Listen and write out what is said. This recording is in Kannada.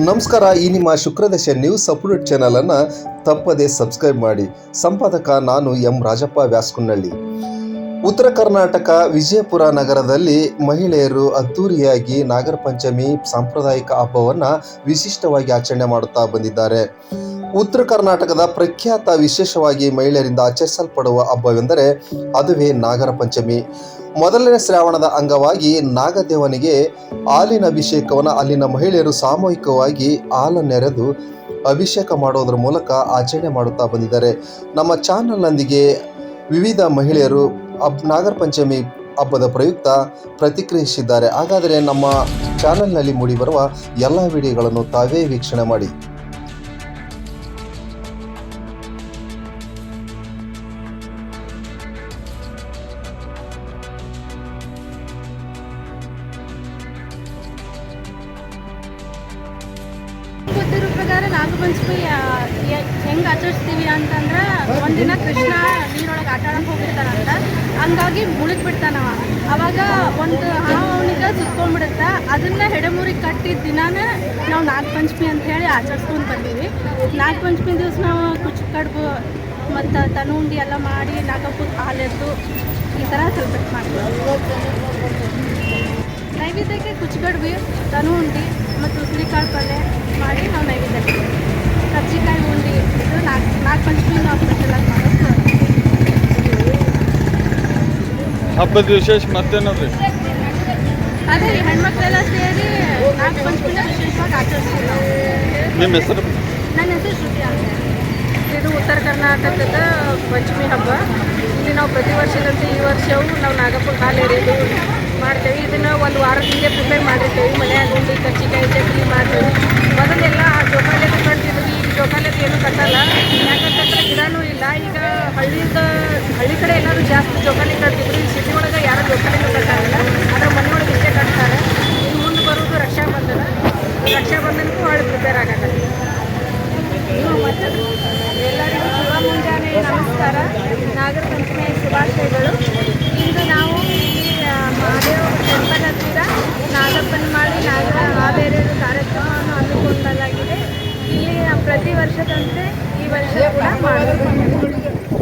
ನಮಸ್ಕಾರ, ಈ ನಿಮ್ಮ ಶುಕ್ರದಶ ನ್ಯೂಸ್ ಅಪ್ಡೇಟ್ ಚಾನಲನ್ನು ತಪ್ಪದೇ ಸಬ್ಸ್ಕ್ರೈಬ್ ಮಾಡಿ. ಸಂಪಾದಕ ನಾನು ಎಂ ರಾಜಪ್ಪ ವ್ಯಾಸ್ಕುನಳ್ಳಿ. ಉತ್ತರ ಕರ್ನಾಟಕ ವಿಜಯಪುರ ನಗರದಲ್ಲಿ ಮಹಿಳೆಯರು ಅದ್ದೂರಿಯಾಗಿ ನಾಗರ ಪಂಚಮಿ ಸಾಂಪ್ರದಾಯಿಕ ಹಬ್ಬವನ್ನು ವಿಶಿಷ್ಟವಾಗಿ ಆಚರಣೆ ಮಾಡುತ್ತಾ ಬಂದಿದ್ದಾರೆ. ಉತ್ತರ ಕರ್ನಾಟಕದ ಪ್ರಖ್ಯಾತ ವಿಶೇಷವಾಗಿ ಮಹಿಳೆಯರಿಂದ ಆಚರಿಸಲ್ಪಡುವ ಹಬ್ಬವೆಂದರೆ ಅದುವೇ ನಾಗರ ಪಂಚಮಿ. ಮೊದಲನೇ ಶ್ರಾವಣದ ಅಂಗವಾಗಿ ನಾಗದೇವನಿಗೆ ಹಾಲಿನ ಅಭಿಷೇಕವನ್ನು ಅಲ್ಲಿನ ಮಹಿಳೆಯರು ಸಾಮೂಹಿಕವಾಗಿ ಹಾಲನ್ನೆರೆದು ಅಭಿಷೇಕ ಮಾಡೋದ್ರ ಮೂಲಕ ಆಚರಣೆ ಮಾಡುತ್ತಾ ಬಂದಿದ್ದಾರೆ. ನಮ್ಮ ಚಾನಲ್ನೊಂದಿಗೆ ವಿವಿಧ ಮಹಿಳೆಯರು ಅಬ್ ನಾಗರ ಪಂಚಮಿ ಹಬ್ಬದ ಪ್ರಯುಕ್ತ ಪ್ರತಿಕ್ರಿಯಿಸಿದ್ದಾರೆ. ಹಾಗಾದರೆ ನಮ್ಮ ಚಾನಲ್ನಲ್ಲಿ ಮೂಡಿಬರುವ ಎಲ್ಲ ವಿಡಿಯೋಗಳನ್ನು ತಾವೇ ವೀಕ್ಷಣೆ ಮಾಡಿ. ಗೊತ್ತಿರೋ ಪ್ರಕಾರ ನಾಗಪಂಚಮಿ ಹೆಂಗೆ ಆಚರಿಸ್ತೀವಿ ಅಂತಂದ್ರೆ ಒಂದಿನ ಕೃಷ್ಣ ನೀರೊಳಗೆ ಆಟ ಆಡಕ್ಕೆ ಹೋಗಿರ್ತಾನಂತ. ಹಂಗಾಗಿ ಮುಳುಗ್ ಅವಾಗ ಒಂದು ಹಾವು ಅವನಿಗೆ ಸುತ್ಕೊಂಡ್ಬಿಡುತ್ತೆ ಅದನ್ನ ಹೆಡೆಮುರಿಗೆ ಕಟ್ಟಿದ ದಿನಾನೇ ನಾವು ನಾಗಪಂಚಮಿ ಅಂತ ಹೇಳಿ ಆಚರಿಸ್ಕೊಂಡು ಬಂದೀವಿ. ನಾಗಪಂಚಮಿ ದಿವಸ ನಾವು ಕುಚ್ಚು ಕಡುಬು, ಮತ್ತು ತನುಂಡಿ ಎಲ್ಲ ಮಾಡಿ ನಾಗಪ್ಪಗೆ ಹಾಲೆದ್ದು ಈ ಥರ ಸೆಲೆಬ್ರೇಟ್ ಮಾಡ್ತೀವಿ. ನೈವೇದ್ಯಕ್ಕೆ ಕುಚ್ಚಗಡ್ಬಿ ತನು ಉಂಡಿ ಮತ್ತು ಉಸಿರಿಕಾಳು ಕಾಳು ಪಲ್ಯ ಮಾಡಿ ನಾವು ನೈವೇದ್ಯಕ್ಕೆ ಕರ್ಜಿಕಾಯಿ ಉಂಡಿ ಇದು ನಾಲ್ಕು ನಾಲ್ಕು ಪಂಚಮಿ ನಾವು ಸ್ಪೆಷಲ್ ಆಗಿ ಮಾಡೋದು ಹಬ್ಬದ ವಿಶೇಷ ಮತ್ತೇನದ್ರಿ ಅದೇ ಹೆಣ್ಮಕ್ಳೆಲ್ಲ ಸೇರಿ ನಾಲ್ಕು ಪಂಚಮಿನ ವಿಶೇಷವಾಗಿ ಆಚರಿಸ್ತೀವಿ ನಾವು. ನಿಮ್ಮ ಹೆಸರು? ನನ್ನ ಹೆಸರು ಶ್ರುತಿ ಅಂತ. ಇದು ಉತ್ತರ ಕರ್ನಾಟಕದ ಪಂಚಮಿ ಹಬ್ಬ. ಇಲ್ಲಿ ನಾವು ಪ್ರತಿ ವರ್ಷದಂತೆ ಈ ವರ್ಷವೂ ನಾವು ನಾಗಪ್ಪನ ಹಾಲು ಎರೆಯೋದು ಮಾಡ್ತೇವೆ. ಇದನ್ನು ಒಂದು ವಾರದಿಂದ ಹಿಂದೆ ಪ್ರಿಪೇರ್ ಮಾಡಿರ್ತೇವೆ. ಮನ್ಯಾಗ ಉಂಡಿ ಕಚ್ಚಿಕಾಯಿ ಚಟ್ನಿ ಮಾಡ್ತೇವೆ. ಮೊದಲೆಲ್ಲ ಜೋಕಾಲಿಯನ್ನು ಕಟ್ತಿದ್ವಿ ಈಗ ಜೋಕಾಲಿಯದು ಏನು ಕಟ್ಟಲ್ಲ. ಯಾಕಂತಂದ್ರೆ ಗಿಡನೂ ಇಲ್ಲ ಈಗ ಹಳ್ಳಿದ ಹಳ್ಳಿ ಕಡೆ ಎಲ್ಲರೂ ಜಾಸ್ತಿ ಜೋಕಾಲಿ ಕಟ್ತಿದ್ರು ಈ ಸಿಟಿ ಒಳಗೆ ಯಾರು ಜೋಕಾಲಿನೂ ಕಟ್ಟಾಗಿಲ್ಲ ಅದ್ರ ಮನೆ ಒಳಗೆ ಇಷ್ಟೇ ಕಟ್ತಾರೆ ಇನ್ನು ಮುಂದೆ ಬರೋದು ರಕ್ಷಾಬಂಧನ. ರಕ್ಷಾಬಂಧನಕ್ಕೂ ಹಳ್ಳಿ ಪ್ರಿಪೇರ್ ಆಗತ್ತೆ ಎಲ್ಲರಿಗೂ ಶುಭ ಮುಂಜಾನೆ, ನಮಸ್ಕಾರ. ನಾಗರ ಪಂಚಮಿಯ ಶುಭಾಶಯಗಳು. ಇಂದು ನಾವು ಈ ಮಹಾದೇವ ಟೆಂಪಲ್ ಹತ್ತಿರ ನಾಗಪ್ಪನ ಮಾಡಿ ನಾಗರ ಹಾವೇರಿಯರು ಕಾರ್ಯಕ್ರಮವನ್ನು ಹಮ್ಮಿಕೊಳ್ಳಲಾಗಿದೆ. ಇಲ್ಲಿ ಪ್ರತಿ ವರ್ಷದಂತೆ ಈ ವರ್ಷ ಕೂಡ ಮಾಡಲಾಗಿದೆ